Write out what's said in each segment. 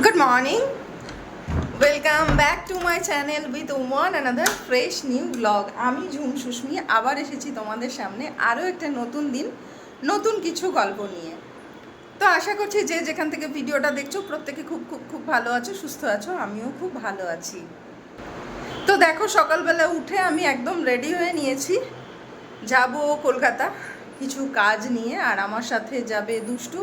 Good morning. Welcome back to my channel with one another fresh new blog আমি ঝুম সুস্মি, আবার এসেছি তোমাদের সামনে আরও একটা নতুন দিন, নতুন কিছু গল্প নিয়ে। তো আশা করছি যে যেখান থেকে ভিডিওটা দেখছ, প্রত্যেকে খুব খুব খুব ভালো আছো, সুস্থ আছো, আমিও খুব ভালো আছি। তো দেখো, সকালবেলা উঠে আমি একদম রেডি হয়ে নিয়েছি। যাব কলকাতা, কিছু কাজ নিয়ে, আর আমার সাথে যাবে দুষ্টু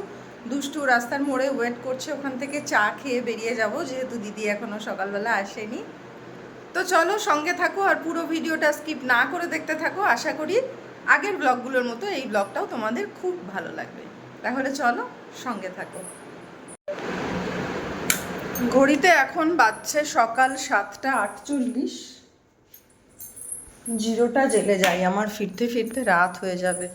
দুষ্টু রাস্তার মোড়ে ওয়েট করছে, ওখান থেকে চা খেয়ে বেরিয়ে যাব, যেহেতু দিদি এখনও সকালবেলা আসেনি। তো চলো সঙ্গে থাকো আর পুরো ভিডিওটা স্কিপ না করে দেখতে থাকো, আশা করি আগের ব্লগগুলোর মতো এই ব্লগটাও তোমাদের খুব ভালো লাগবে। তাহলে চলো সঙ্গে থাকো। ঘড়িতে এখন বাজছে সকাল সাতটা আটচল্লিশ। জিরোটা জেলে যাই, আমার ফিরতে ফিরতে রাত হয়ে যাবে।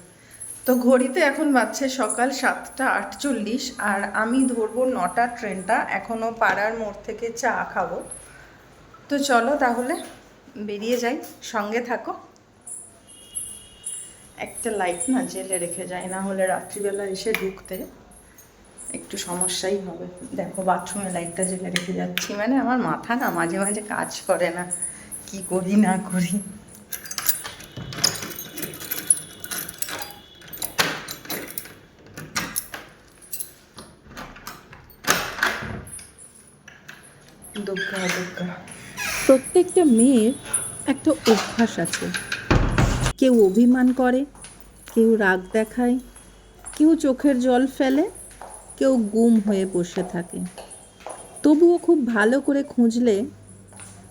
তো ঘড়িতে এখন বাজছে সকাল সাতটা আটচল্লিশ আর আমি ধরবো নটা ট্রেনটা। এখনও পাড়ার মোড় থেকে চা খাব। তো চলো তাহলে বেরিয়ে যাই, সঙ্গে থাকো। একটা লাইট না জেলে রেখে যায়, না হলে রাত্রিবেলা এসে ঢুকতে একটু সমস্যাই হবে। দেখো বাথরুমে লাইটটা জেলে রেখে যাচ্ছি মানে আমার মাথা না মাঝে মাঝে কাজ করে না। কি করি না করি। প্রত্যেকটা মেয়ের একটা অভ্যাস আছে। কেউ অভিমান করে, কেউ রাগ দেখায়, কেউ চোখের জল ফেলে, কেউ গুম হয়ে বসে থাকে। তবুও খুব ভালো করে খুঁজলে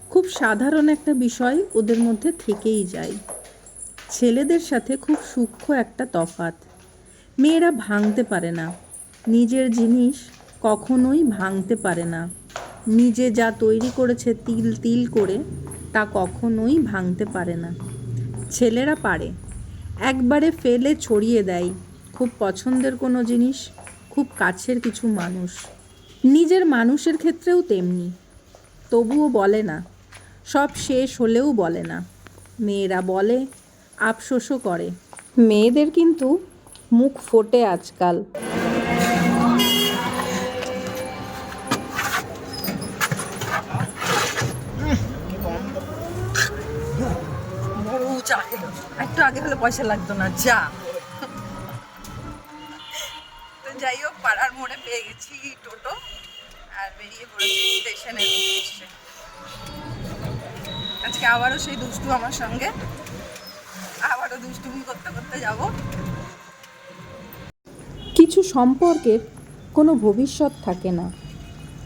খুব সাধারণ একটা বিষয় ওদের মধ্যে থেকেই যায়। ছেলেদের সাথে খুব সূক্ষ্ম একটা তফাত মেয়েরা ভাঙতে পারে না। নিজের জিনিস কখনোই ভাঙতে পারে না। নিজে যা তৈরি করেছে তিল তিল করে তা কখনোই ভাঙতে পারে না। ছেলেরা পারে। একবারে ফেলে ছড়িয়ে দেয়। খুব পছন্দের কোনো জিনিস, খুব কাছের কিছু মানুষ। নিজের মানুষের ক্ষেত্রেও তেমনি। তবুও বলে না। সব শেষ হলেও বলে না। মেয়েরা বলে, আফসোসও করে। মেয়েদের কিন্তু মুখ ফোটে আজকাল। আগে হলে পয়সা লাগতো না, যা। তো যাই হোক, পাড়ার মোড়ে পেয়ে গেছি টোটো আর বেরিয়ে পড়েছি উদ্দেশ্যে আজকে আবারও সেই দুষ্টু আমার সঙ্গে। আবারও দুষ্টুমি করতে করতে যাব। কিছু সম্পর্কের কোনো ভবিষ্যৎ থাকে না।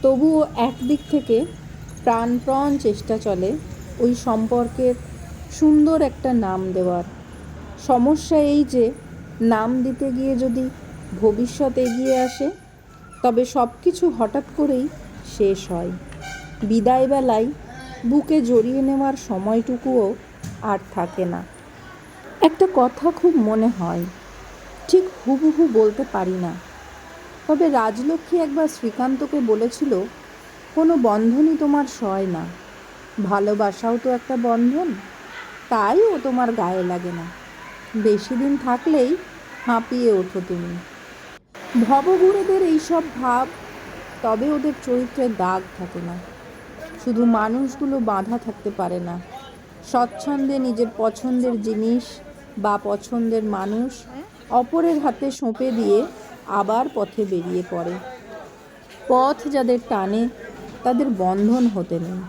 তবুও একদিক থেকে প্রাণপ্রণ চেষ্টা চলে ওই সম্পর্কের সুন্দর একটা নাম দেওয়ার। সমস্যা এই যে, নাম দিতে গিয়ে যদি ভবিষ্যৎ এগিয়ে আসে, তবে সব কিছু হঠাৎ করেই শেষ হয়। বিদায়বেলায় বুকে জড়িয়ে নেওয়ার সময়টুকুও আর থাকে না। একটা কথা খুব মনে হয়, ঠিক হুবহু বলতে পারি না। তবে রাজলক্ষ্মী একবার শ্রীকান্তকে বলেছিল, কোনো বন্ধনই তোমার সয় না। ভালোবাসাও তো একটা বন্ধন তাই ও তোমার গায়ে লাগে না। বেশি দিন থাকলেই হাঁপিয়ে ওঠো তুমি। ভবগুরুদের এইসব ভাব, তবে ওদের চরিত্রে দাগ থাকে না। শুধু মানুষগুলো বাঁধা থাকতে পারে না। স্বচ্ছন্দে নিজের পছন্দের জিনিস বা পছন্দের মানুষ অপরের হাতে সঁপে দিয়ে আবার পথে বেরিয়ে পড়ে। পথ যাদের টানে, তাদের বন্ধন হতে নেই।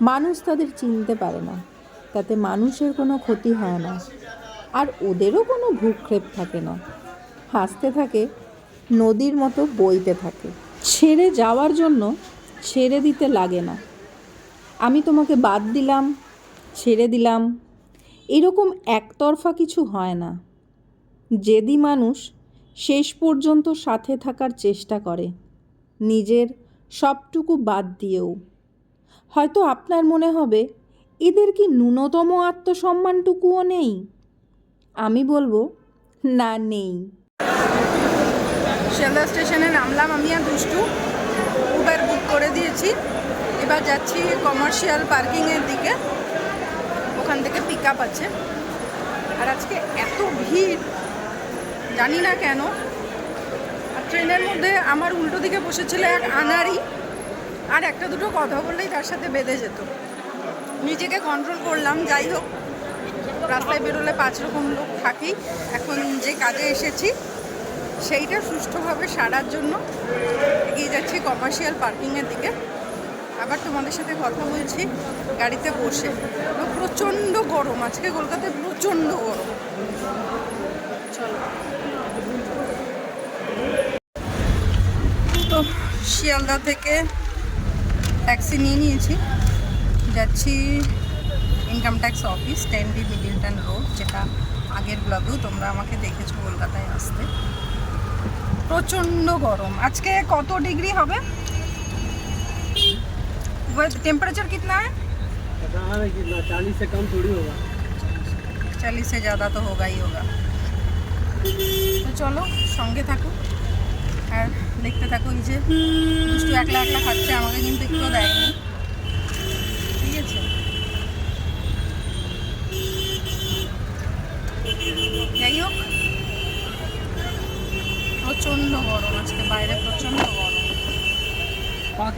মানুষ তাদের চিনতে পারে না। তাতে মানুষের কোনো ক্ষতি হয় না। আর ওদেরও কোনো ভূক্ষেপ থাকে না। হাসতে থাকে, নদীর মতো বইতে থাকে। ছেড়ে যাওয়ার জন্য ছেড়ে দিতে লাগে না। আমি তোমাকে বাদ দিলাম, ছেড়ে দিলাম। এরকম একতরফা কিছু হয় না। যেদি মানুষ শেষ পর্যন্ত সাথে থাকার চেষ্টা করে, নিজের সবটুকু বাদ দিয়েও। হয়তো আপনার মনে হবে, এদের কি ন্যূনতম আত্মসম্মানটুকুও নেই? আমি বলব, না, নেই। শিয়ালদা স্টেশনে নামলাম আমি আর দুষ্টু। উবের বুক করে দিয়েছি। এবার যাচ্ছি কমার্শিয়াল পার্কিংয়ের দিকে। ওখান থেকে পিক আপ আছে। আর আজকে এত ভিড়, জানি না কেন। আর ট্রেনের মধ্যে আমার উল্টো দিকে বসেছিল এক আনারি আর একটা দুটো কথা বললেই তার সাথে বেঁধে যেত। নিজেকে কন্ট্রোল করলাম, যাই হোক। রাস্তায় বেরোলে পাঁচ রকম লোক থাকেই এখন যে কাজে এসেছি, সেইটা সুষ্ঠুভাবে সারার জন্য এগিয়ে যাচ্ছি কমার্শিয়াল পার্কিংয়ের দিকে। আবার তোমাদের সাথে কথা বলছি, গাড়িতে বসে। প্রচণ্ড গরম, আজকে কলকাতায় প্রচণ্ড গরম। চলো। তো শিয়ালদা থেকে ট্যাক্সি নিয়ে নিয়েছি। যাচ্ছি income tax office ten B Middleton road যেটা আগের ব্লগেও তোমরা আমাকে দেখেছো কলকাতায় আসতে প্রচণ্ড গরম আজকে কত ডিগ্রি হবে टेम्परेचर कितना है पता नहीं कितना चालीस से कम थोड़ी होगा चालीस से ज़्यादा तो होगा ही होगा তো চলো সঙ্গে থাকো আর দেখতে থাকো এই যে দুষ্টু একলা একলা খাচ্ছে আমাকে কিন্তু একটু দেয়নি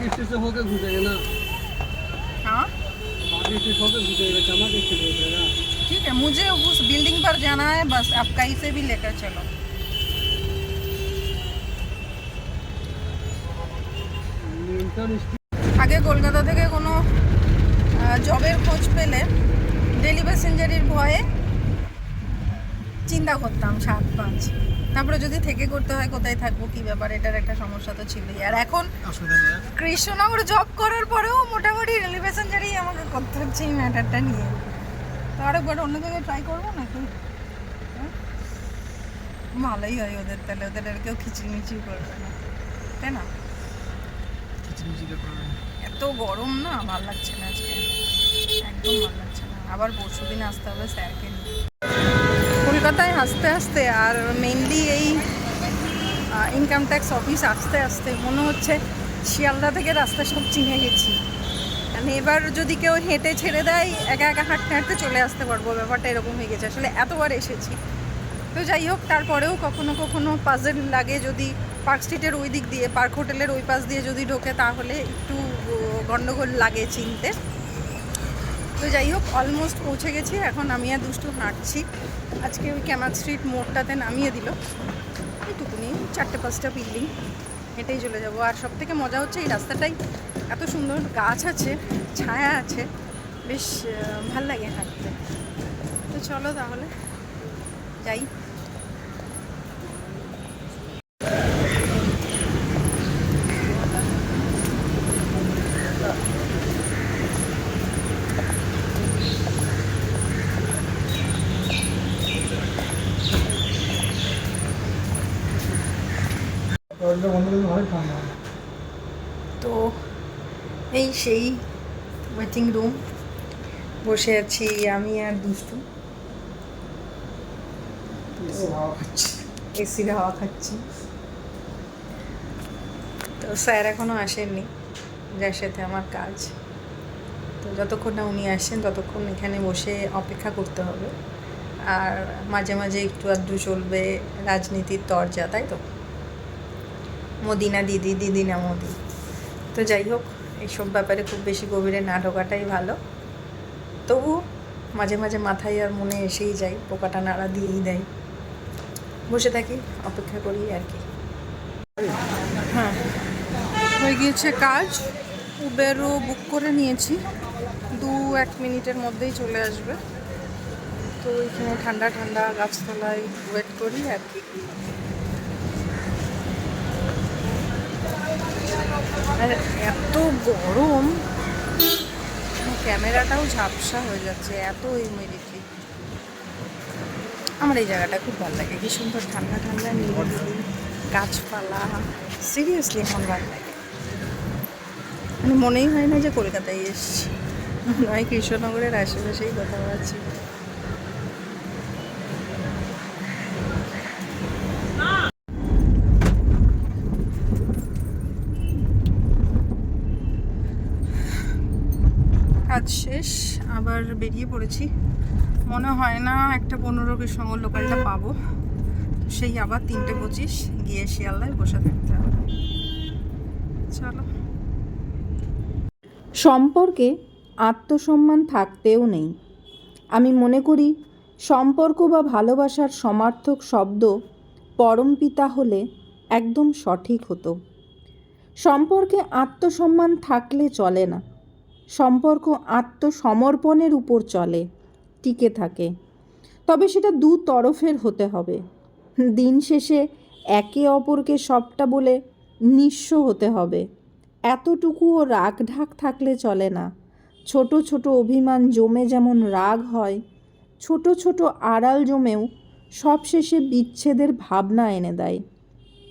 पाक स्टेट से होकर घुसेगा ना हाँ पाक स्टेट होकर घुसेगा चमक स्टेट घुसेगा ठीक है मुझे उस बिल्डिंग पर जाना है बस आप कहीं से भी लेकर चलो न्यूटन स्ट्रीट আগে কলকাতা থেকে কোনো জবের খোঁজ পেলে ডেলি প্যাসেঞ্জারির ভয়ে চিন্তা করতাম সাত পাঁচ। তারপরে যদি থেকে করতে হয় কোথায় থাকব কি ব্যাপার এটার একটা সমস্যা তো ছিলই। আর এখন কৃষ্ণনগর জব করার পরেও মোটামুটি রেলি প্যাসেঞ্জারই আমাকে করতে হচ্ছে এই ম্যাটারটা নিয়ে। তো আরেকবার অন্য জায়গায় ট্রাই করব নাকি? হ্যাঁ? ভালোই হয় ওদের তাহলে ওদের আর কেউ খিচিমিচি করবে না। তাই না? এত গরম না ভালো লাগছে না আজকে। একদম ভালো লাগছে না। আবার পরশু দিন আসতে হবে স্যারকে নিয়ে। কলকাতায় আসতে আসতে আর মেনলি এই ইনকাম ট্যাক্স অফিস আসতে আসতে মনে হচ্ছে শিয়ালদা থেকে রাস্তা সব চিনে গেছি। মানে এবার যদি কেউ হেঁটে ছেড়ে দেয় একা একা হাঁটতে হাঁটতে চলে আসতে পারব। ব্যাপারটা এরকম হয়ে গেছে। আসলে এতবার এসেছি। তো যাই হোক তারপরেও কখনো কখনো পাজেল লাগে যদি পার্ক স্ট্রিটের ওই দিক দিয়ে পার্ক হোটেলের ওই পাশ দিয়ে যদি ঢোকে তাহলে একটু ও, গন্ডগোল লাগে চিনতে। তো যাই হোক অলমোস্ট পৌঁছে গেছি। এখন আমি আর দুষ্টু হাঁটছি। আজকে ওই ক্যামাক স্ট্রিট মোড়টাতে নামিয়ে দিল। এইটুকুনি, চারটে পাঁচটা বিল্ডিং হেঁটেই চলে যাব। আর সব থেকে মজা হচ্ছে এই রাস্তাটাই। এত সুন্দর গাছ আছে, ছায়া আছে, বেশ ভালো লাগে হাঁটতে। তো চলো তাহলে, যাই তো এই সেই ওয়েটিং রুম বসে আছি আমি আর দুষ্টু। এসির হাওয়া খাচ্ছি। তো স্যার এখনও আসেননি যার সাথে আমার কাজ। তো যতক্ষণ না উনি আসেন ততক্ষণ এখানে বসে অপেক্ষা করতে হবে। আর মাঝে মাঝে একটু আধটু চলবে রাজনীতির তরজা তাই তো? মদিনা দিদি দিদি না মোদি। তো যাই হোক এইসব ব্যাপারে খুব বেশি গভীরে না ঢোকাটাই ভালো। তবু মাঝে মাঝে মাথায় আর মনে এসেই যায়, পোকাটা নাড়া দিয়েই দেয়। বসে থাকি, অপেক্ষা করি আর কি। হ্যাঁ হয়ে গিয়েছে কাজ। উবেরও বুক করে নিয়েছি। দু এক মিনিটের মধ্যেই চলে আসবে। তো এখানে ঠান্ডা ঠান্ডা গাছতলায় ওয়েট করি আর কি। এত গরম। ক্যামেরাটাও ঝাপসা হয়ে যাচ্ছে, এত ইমিডিয়েটলি আমার এই জায়গাটা খুব ভালো লাগে, কি সুন্দর ঠান্ডা ঠান্ডা গাছপালা। সিরিয়াসলি আমার ভালো লাগে। মানে মনেই হয় না যে কলকাতায় এসছি। নয়, কৃষ্ণনগরের আশেপাশেই কথা বলছি। কাজ শেষ, আবার বেরিয়ে পড়েছি। মনে হয় না একটা পনেরো কৃষ্ণনগর লোকালটা পাবো। সেই আবার তিনটে পঁচিশ গিয়ে শিয়ালদায় বসে থাকতে হবে। চলো। সম্পর্কে আত্মসম্মান থাকতেও নেই। আমি মনে করি, সম্পর্ক বা ভালোবাসার সমার্থক শব্দ পরমপিতা হলে একদম সঠিক হতো। সম্পর্কে আত্মসম্মান থাকলে চলে না। সম্পর্ক আত্মসমর্পণের উপর চলে, টিকে থাকে। তবে সেটা দু তরফের হতে হবে। দিন শেষে একে অপরকে সবটা বলে নিঃস্ব হতে হবে। এতটুকুও রাগ ঢাক থাকলে চলে না। ছোট ছোট অভিমান জমে যেমন রাগ হয়, ছোট ছোট আড়াল জমেও সবশেষে বিচ্ছেদের ভাবনা এনে দেয়।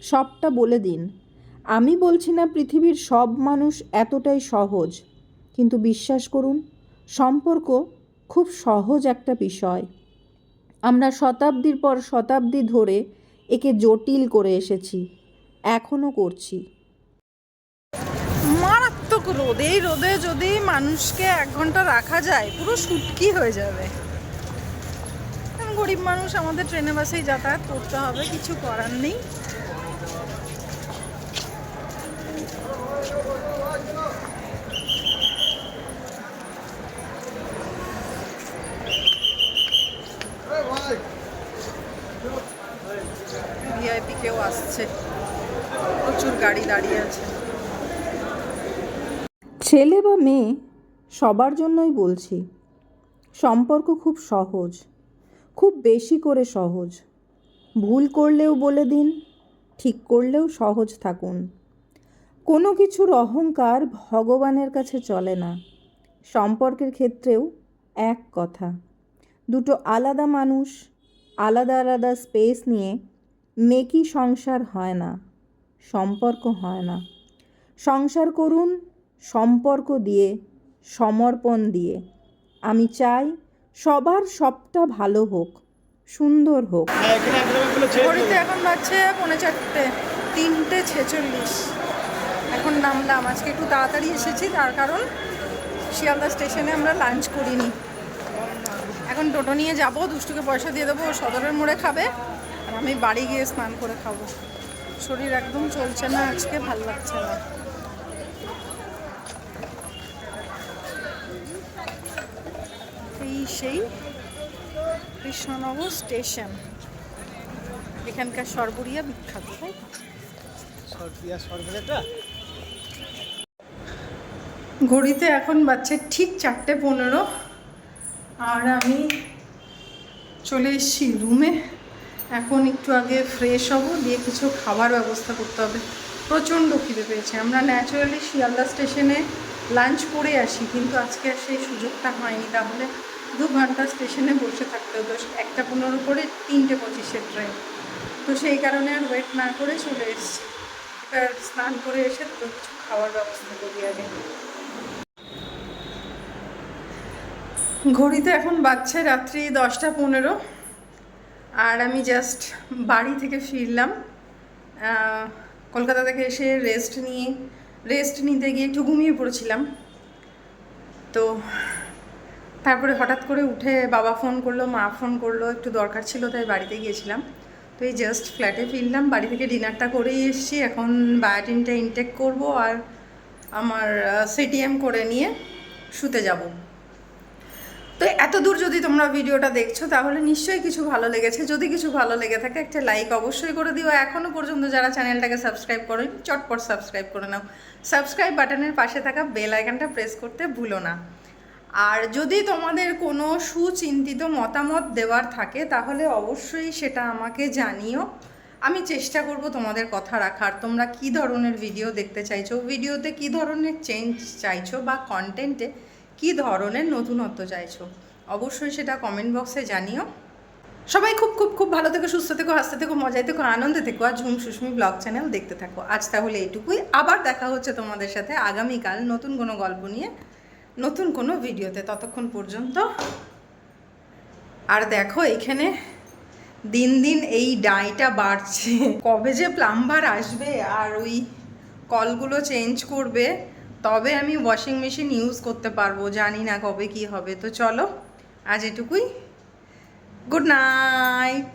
সবটা বলে দিন। আমি বলছি না পৃথিবীর সব মানুষ এতটাই সহজ। কিন্তু বিশ্বাস করুন, সম্পর্ক খুব সহজ একটা বিষয়। আমরা শতাব্দীর পর শতাব্দী ধরে একে জটিল করে এসেছি এখনও করছি। মারাত্মক রোদ রোদে যদি মানুষকে এক ঘণ্টা রাখা যায়, পুরো সুটকি হয়ে যাবে। গরিব মানুষ আমাদের ট্রেনে, বাসেই যাতায়াত করতে হবে, কিছু করার নেই ভিআইপি কেউ আসছে প্রচুর গাড়ি দাঁড়িয়ে আছে ছেলে বা মেয়ে সবার জন্যই বলছি, সম্পর্ক খুব সহজ, খুব বেশি করে সহজ। ভুল করলেও বলে দিন, ঠিক করলেও সহজ থাকুন। কোনো কিছুর অহংকার ভগবানের কাছে চলে না। সম্পর্কের ক্ষেত্রেও এক কথা, দুটো আলাদা মানুষ, আলাদা আলাদা স্পেস নিয়ে মেকি সংসার হয় না, সম্পর্ক হয় না। সংসার করুন সম্পর্ক দিয়ে, সমর্পণ দিয়ে। আমি চাই সবার সবটা ভালো হোক, সুন্দর হোক। এখন বাজছে পৌনে চারটে, তিনটে ছেচল্লিশ। এখন নামলাম। আজকে একটু তাড়াতাড়ি এসেছি, তার কারণ শিয়ালদা স্টেশনে আমরা লাঞ্চ করিনি। এখন টোটো নিয়ে যাব, দুষ্টুকে পয়সা দিয়ে দেবো সদরের মোড়ে খাবে, আর আমি বাড়ি গিয়ে স্নান করে খাব। শরীর একদম চলছে না, আজকে ভালো লাগছে না। সেই কৃষ্ণনগর স্টেশন। এখানকার সরবরিয়া বিখ্যাত। তাই ঘড়িতে এখন বাচ্চা ঠিক চারটে পনেরো। আর আমি চলে এসেছি রুমে। এখন একটু আগে ফ্রেশ হব দিয়ে কিছু খাবার ব্যবস্থা করতে হবে। প্রচণ্ড খিদে পেয়েছে। আমরা ন্যাচারালি শিয়ালদা স্টেশনে লাঞ্চ করে আসি কিন্তু আজকে আর সেই সুযোগটা হয়নি। তাহলে দু ঘণ্টা স্টেশনে বসে থাকতে হতো, একটা পনেরো করে তিনটে পঁচিশের ট্রেন তো সেই কারণে আর ওয়েট না করে চলে এসেছি। এবার স্নান করে এসে তো কিছু খাওয়ার ব্যবস্থা করি আগে। ঘড়িতে এখন বাজছে রাত্রি দশটা পনেরো, আর আমি জাস্ট বাড়ি থেকে ফিরলাম। কলকাতা থেকে এসে রেস্ট নিয়ে রেস্ট নিতে গিয়ে একটু ঘুমিয়ে পড়েছিলাম। তো তারপরে হঠাৎ করে উঠে বাবা ফোন করল, মা ফোন করল, একটু দরকার ছিল তাই বাড়িতে গিয়েছিলাম। তো এই জাস্ট ফ্ল্যাটে ফিরলাম, বাড়ি থেকে ডিনারটা করেই এসেছি। এখন বায়োটিনটা ইনটেক করব আর আমার সিটিএম করে নিয়ে শুতে যাব। তো এত দূর যদি তোমরা ভিডিওটা দেখছ, তাহলে নিশ্চয়ই কিছু ভালো লেগেছে। যদি কিছু ভালো লেগে থাকে, একটা লাইক অবশ্যই করে দিও। এখনও পর্যন্ত যারা চ্যানেলটাকে সাবস্ক্রাইব করো চটপট সাবস্ক্রাইব করে নাও। সাবস্ক্রাইব বাটনের পাশে থাকা বেল আইকনটা প্রেস করতে ভুলো না। আর যদি তোমাদের কোনো সুচিন্তিত মতামত দেওয়ার থাকে, তাহলে অবশ্যই সেটা আমাকে জানিও। আমি চেষ্টা করব তোমাদের কথা রাখার। তোমরা কি ধরনের ভিডিও দেখতে চাইছো? ভিডিওতে কি ধরনের চেঞ্জ চাইছো বা কন্টেন্টে কি ধরনের নতুনত্ব চাইছো? অবশ্যই সেটা কমেন্ট বক্সে জানিও। সবাই খুব খুব খুব ভালো থেকো, সুস্থ থেকো, হাসতে থেকো, মজায় থেকো, আনন্দে থেকো, আর ঝুম সুস্মি ব্লগ চ্যানেল দেখতে থাকো। আজ তাহলে এইটুকুই। আবার দেখা হচ্ছে তোমাদের সাথে আগামীকাল নতুন কোনো গল্প নিয়ে। নতুন কোনো ভিডিওতে ততক্ষণ পর্যন্ত। আর দেখো এখানে দিন দিন এই ডাইটা বাড়ছে। কবে যে প্লাম্বার আসবে আর ওই কলগুলো চেঞ্জ করবে, তবে আমি ওয়াশিং মেশিন ইউজ করতে পারব, জানি না কবে কি হবে। তো চলো, আজ এটুকুই। Good night!